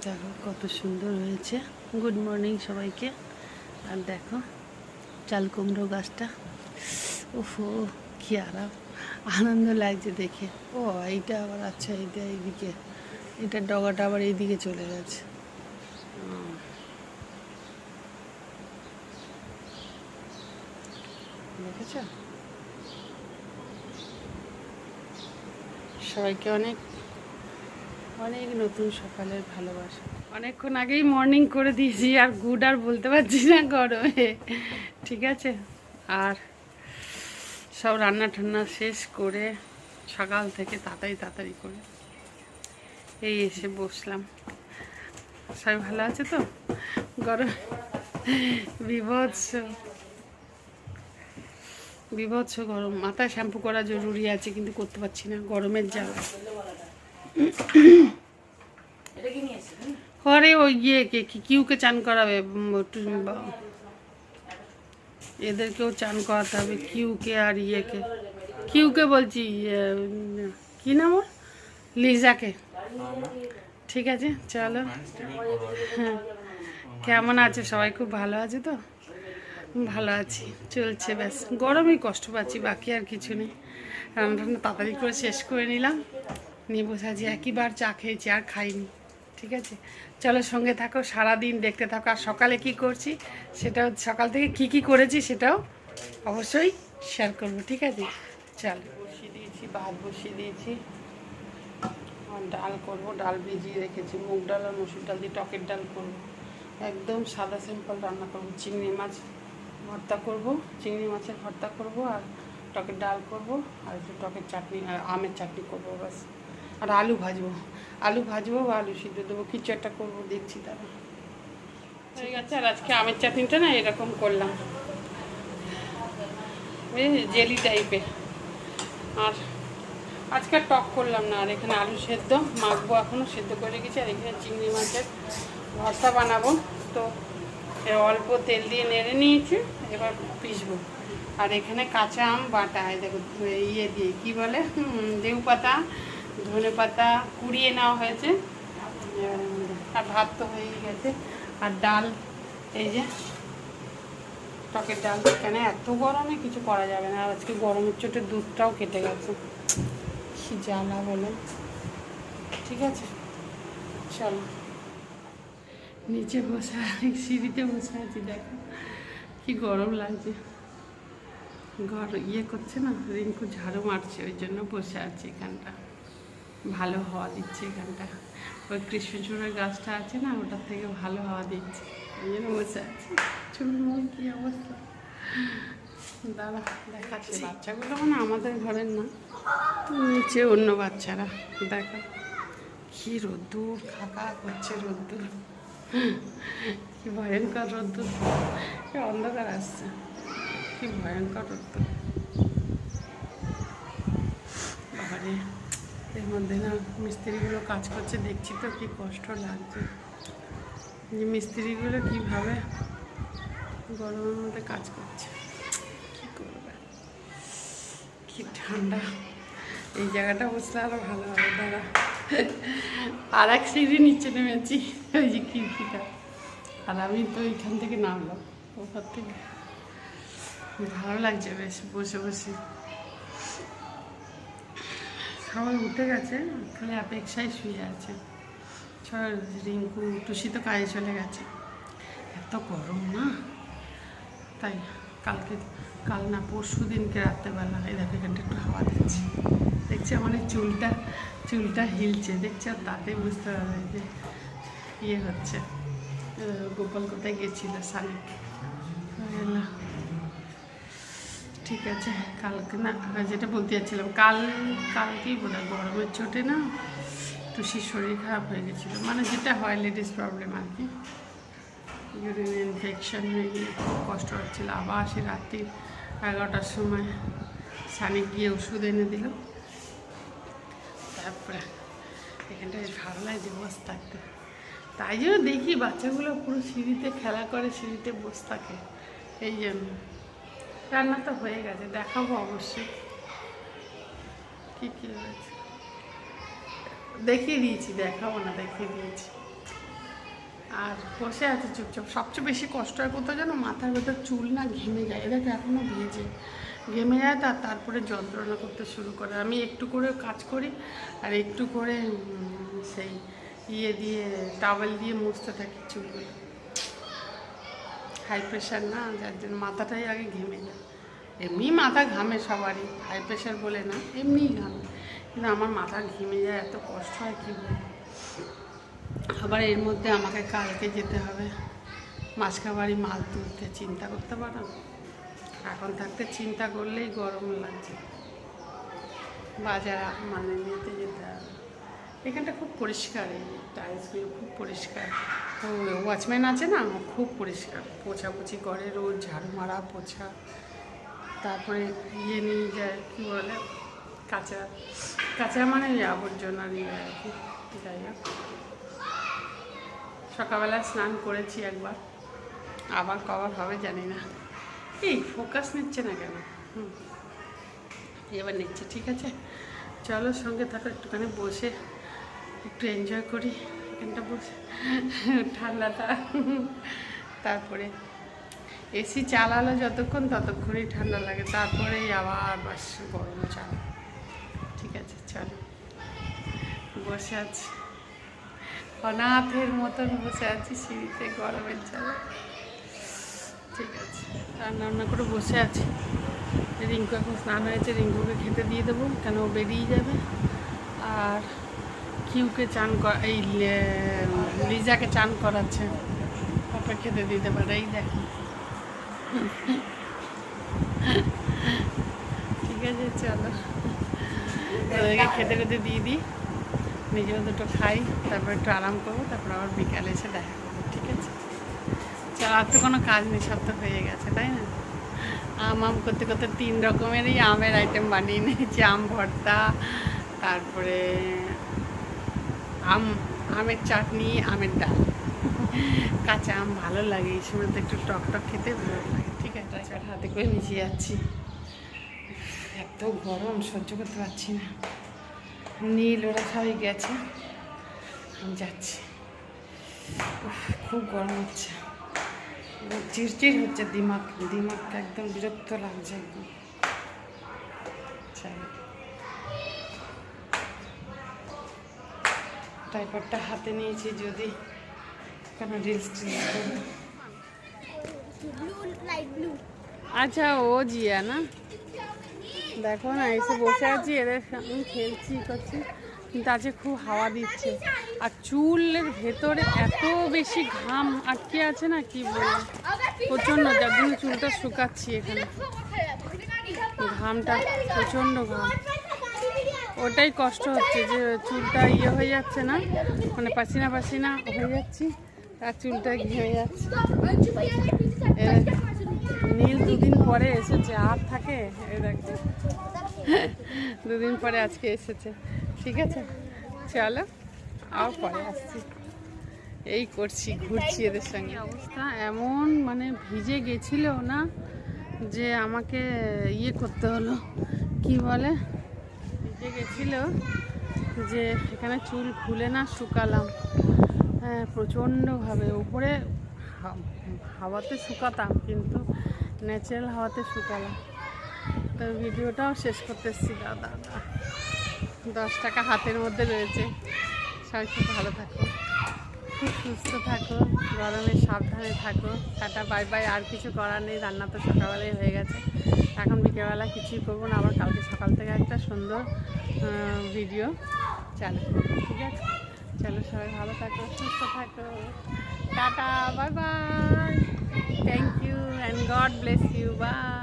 দেখো কত সুন্দর হয়েছে। গুড মর্নিং সবাইকে। আর দেখো, চাল কুমড়ো গাছটা। ওফো, কি আরাম। আনন্দ লাগছে দেখে। ও, এইটা আবার আচ্ছা এইটা এইদিকে। এটা ডগাটা আবার এইদিকে চলে গেছে। দেখেছ? সবাইকে অনেক অনেক নতুন সকালের ভালোবাসা। অনেকক্ষণ আগেই মর্নিং করে দিয়েছি, আর গুড আর বলতে পারছি না গরমে। ঠিক আছে? আর সব রান্না টান্না শেষ করে সকাল থেকে তাড়াতাড়ি তাড়াতাড়ি করে এই এসে বসলাম। সবাই ভালো আছে তো? গরম বিভৎস। বিভৎস গরম। মাথায় শ্যাম্পু করা জরুরি আছে, কিন্তু করতে পারছি না। গরমের জ্বালা। ঘরে ওই ইয়েকে কি- কিউকে চান করাবে এদেরকেও চান করাতে হবে কিউকে আর ইয়েকে। কিউকে বলছি ইয়ে, কি নাম লিজাকে। ঠিক আছে চলো। হ্যাঁ। কেমন আছে? সবাই খুব ভালো আছে তো? ভালো আছি চলছে ব্যাস। গরমেই কষ্ট পাচ্ছি বাকি আর কিছু নেই। রান্না তাড়াতাড়ি করে শেষ করে নিলাম। নিয়ে বসে আছি একইবার চা খেয়েছি, আর খাইনি, ঠিক আছে? চলো সঙ্গে থাকো, সারাদিন দেখতে থাকো। আর সকালে কি করছি, সেটাও সকাল থেকে কি কি করেছি সেটাও অবশ্যই শেয়ার করব, ঠিক আছে? চলো। বসিয়ে দিয়েছি, ভাত বসিয়ে দিয়েছি। ডাল করব, ডাল ভিজিয়ে রেখেছি, মুগ ডাল আর মসুর ডাল দিয়ে টকের ডাল করব। একদম সাদা সিম্পল রান্না করব, চিংড়ি মাছ ভর্তা করব, চিংড়ি মাছের ভর্তা করব আর টকের ডাল করব, আর একটু টকের চাটনি, আর আমের চাটনি করব, ব্যাস। আর আলু ভাজবো। আলু ভাজবো বা আলু সিদ্ধ দেবো, কিছু একটা করব, দেখছি তারা হয়ে গেছে, আর আজকে আমের চাটনিটা না এরকম করলাম। জেলি টাইপের আর আজকে টক করলাম না, আর এখানে আলু সেদ্ধ মাখবো এখনও সেদ্ধ করে রেখেছি, আর এখানে চিংড়ি মাছের ভর্তা বানাবো। তো অল্প তেল দিয়ে নেড়ে নিয়েছি, এবার পিসবো আর এখানে কাঁচা আম বাটা দেখো ইয়ে দিয়ে, কি বলে? লেবু পাতা ধনে পাতা কুড়িয়ে নেওয়া হয়েছে। আর ভাত তো হয়েই গেছে। আর ডাল, এই যে টকের ডাল, কেন এত গরমে কিছু করা যাবে না। আর আজকে গরমের চোটে দুধটাও কেটে গেছে। কি জ্বালা বলে। ঠিক আছে, চলো। নিচে বসে সিঁড়িতে বসে আছি, দেখো। কি গরম লাগছে। ঘর ইয়ে করছে না, রিঙ্কু ঝাড়ু মারছে, ওই জন্য বসে আছি এখানটা। ভালো হাওয়া দিচ্ছে এখানটা। ওই কৃষ্ণচূড়ের গাছটা আছে না, ওটার থেকে ভালো হাওয়া দিচ্ছে। ওই জন্য বসে আছি চুলমুল কি অবস্থা? দাঁড়া, দেখাচ্ছি। বাচ্চাগুলো মানে আমাদের ঘরের না, নিচে অন্য বাচ্চারা, দেখো। কি রোদ্দুর, খাকা করছে রোদ্দুর। কি ভয়ঙ্কর রোদ্দুর। এ অন্ধকার আসছে। কি ভয়ঙ্কর রোদ্দুর। বাবারে। এর মধ্যে না মিস্ত্রিগুলো কাজ করছে, দেখছি তো কি কষ্ট লাগছে। যে মিস্ত্রিগুলো কীভাবে গরমের মধ্যে কাজ করছে, কী করবে? কি ঠান্ডা। এই জায়গাটা বসলে আরও ভালো হবে, দাঁড়া। আর এক সিঁড়ি নিচে নেমেছি, ওই যে খিড়কিটা। আর আমি তো এইখান থেকে নামলাম ওখান থেকে। ভালো লাগছে বেশ, বসে বসে। সবাই উঠে গেছে, খালি অপেক্ষায় শুয়ে আছে। রিঙ্কু টুসি তো কাজে চলে গেছে। এত গরম না? তাই কালকে, কাল না পরশু দিনকে রাত্রেবেলা, এই দেখো এখানটা একটু হাওয়া দিচ্ছে। দেখছি এই চুলটা চুলটা হিলছে। দেখছি আর তাতে বুঝতে পারবে যে ইয়ে হচ্ছে। গোপাল কোথায় গেছিল এলা। ঠিক আছে, কালকে না যেটা বলতে যাচ্ছিলাম, কাল, কালকেই বোধ হয় গরমের চোটে না টুসির শরীর খারাপ হয়ে গেছিল। মানে যেটা হয়, লেডিস প্রবলেম আর কি। ইউরিন ইনফেকশন হয়ে গিয়ে খুব কষ্ট হচ্ছিল। আবার সে রাত্রি এগারোটার সময় সানি গিয়ে ওষুধ এনে দিল। তারপরে এখানটা বেশ ভালো লাগছে বসে থাকতে। তাই জন্য দেখি বাচ্চাগুলো পুরো সিঁড়িতে খেলা করে, সিঁড়িতে বসে থাকে। এই জন্য। রান্না তো হয়ে গেছে, দেখাবো অবশ্যই। কী কী হয়েছে দেখিয়ে দিয়েছি, দেখাবো না, দেখিয়ে দিয়েছি। আর বসে আছে চুপচাপ। সবচেয়ে বেশি কষ্ট হয় কোথাও যেন মাথার ভেতর চুল না ঘেমে যায়। এদেরকে এখনও ভিজে। ঘেমে যায় তার তারপরে যন্ত্রণা করতে শুরু করে। আমি একটু করে কাজ করি আর একটু করে সেই ইয়ে দিয়ে, টাওয়েল দিয়ে মুছতে থাকি চুলগুলো। হাই প্রেশার না, যার জন্য মাথাটাই আগে ঘেমে যায়। এমনি মাথা ঘামে সবারই, হাই প্রেশার বলে না, এমনিই ঘামে। কিন্তু আমার মাথা ঘেমে যায়, এত কষ্ট হয় কী বলব? আবার এর মধ্যে আমাকে কালকে যেতে হবে। মাসকাবাড়ি মাল তুলতে, চিন্তা করতে পারো? এখন থাকতে চিন্তা করলেই গরম লাগছে। বাজার মানে নিতে যেতে হবে। এখানটা খুব পরিষ্কার, এই টাইলসগুলো খুব পরিষ্কার। ওয়াচম্যান আছে না? খুব পরিষ্কার। পোছাপুছি করে রোজ ঝাড়ু মারা পোছা, তারপরে ইয়ে নিয়ে যায়, কী বলে? কাঁচা কাঁচা মানে আবর্জনা নিয়ে যায় আর কি, যাই হোক। সকালবেলা স্নান করেছি একবার। আবার কবার হবে জানি না। এই ফোকাস নিচ্ছে না কেন? হুম। এবার নিচ্ছে, ঠিক আছে? চলো সঙ্গে থাকো, একটুখানি বসে একটু এনজয় করি। এখানটা বসে ঠান্ডাটা। তারপরে এসি চালালো যতক্ষণ ততক্ষণই ঠান্ডা লাগে, তারপরেই আবার বাস, গরম চাল। ঠিক আছে, চলো। বসে আছি। অনাথের মতন বসে আছি সিঁড়িতে গরমের চালে। ঠিক আছে, রান্না বান্না করে বসে আছি। রিঙ্কু এখন স্নান হয়েছে, রিঙ্কুকে খেতে দিয়ে দেবো, কেন ও বেরিয়ে যাবে। আর কিউকে চান এই লিজাকে চান করাচ্ছে। তারপর খেতে দিতে পারে, এই দেখো। ঠিক আছে, চলো। ওদেরকে খেতে খেতে দিয়ে দিই। নিজেও দুটো খাই, তারপর একটু আরাম করব, তারপর আবার বিকালে এসে দেখা করব, ঠিক আছে? চল, আর তো কোনো কাজ নেই, সব তো হয়ে গেছে, তাই না? আম আম করতে করতে তিন রকমেরই আমের আইটেম বানিয়ে নিয়েছি, আম ভর্তা, তারপরে আম, আমের চাটনি, আমের ডাল। কাঁচা আম ভালো লাগে, এই সময় তো একটু টক টক খেতে ভালো লাগে। ঠিক আছে চাট হাতে করে মিশিয়ে যাচ্ছি। এত গরম, সহ্য করতে পারছি না। নীল ওরা সবাই গেছে। আমি যাচ্ছি। খুব গরম হচ্ছে। চিড়চিড় হচ্ছে দিমাগ। দিমাগটা একদম বিরক্ত লাগছে। একদম টাইপারটা হাতে নিয়েছি যদি কোনো রিলস টিলস আচ্ছা ও জিয়া না? দেখো না, এসে বসে আছি, এদের সঙ্গে খেলছি, করছি। কিন্তু আজকে খুব হাওয়া দিচ্ছে। আর চুলের ভেতরে এত বেশি ঘাম আটকে আছে না, কি বলব? প্রচণ্ড, যার জন্য চুলটা শুকাচ্ছি এখানে। ঘামটা প্রচণ্ড ঘাম। ওটাই কষ্ট হচ্ছে যে চুলটা ইয়ে হয়ে যাচ্ছে না মানে পাসিনা পাসিনা হয়ে যাচ্ছি তার চুলটা ঘেমে যাচ্ছে। এ, নীল দুদিন পরে এসেছে আর থাকে? এই দেখো। দুদিন পরে আজকে এসেছে। ঠিক আছে? চলো আবার পরে আসছি। এই করছি ঘুরছি এদের সঙ্গে। অবস্থা এমন মানে ভিজে গেছিল না যে আমাকে ইয়ে করতে হলো। কি বলে? ভিজে গেছিল যে এখানে চুল খুলে না শুকালাম। হ্যাঁ প্রচণ্ডভাবে। উপরে হাওয়াতে শুকাতাম, কিন্তু ন্যাচারাল হাওয়াতে শুকালাম। তো ভিডিওটাও শেষ করতে দাদা। দশ টাকা হাতের মধ্যে রয়েছে। সবাই খুব ভালো থাকো। খুব সুস্থ থাকো, গরমে সাবধানে থাকো। টাটা বাই বাই আর কিছু করার নেই, রান্না তো সকালবেলায় হয়ে গেছে। এখন বিকেলবেলা কিছুই করব না, আবার কালকে সকাল থেকে একটা সুন্দর ভিডিও চালু, ঠিক আছে? চলো সবাই ভালো থাকো, সুস্থ থাকো। Tata bye bye thank you and God bless you bye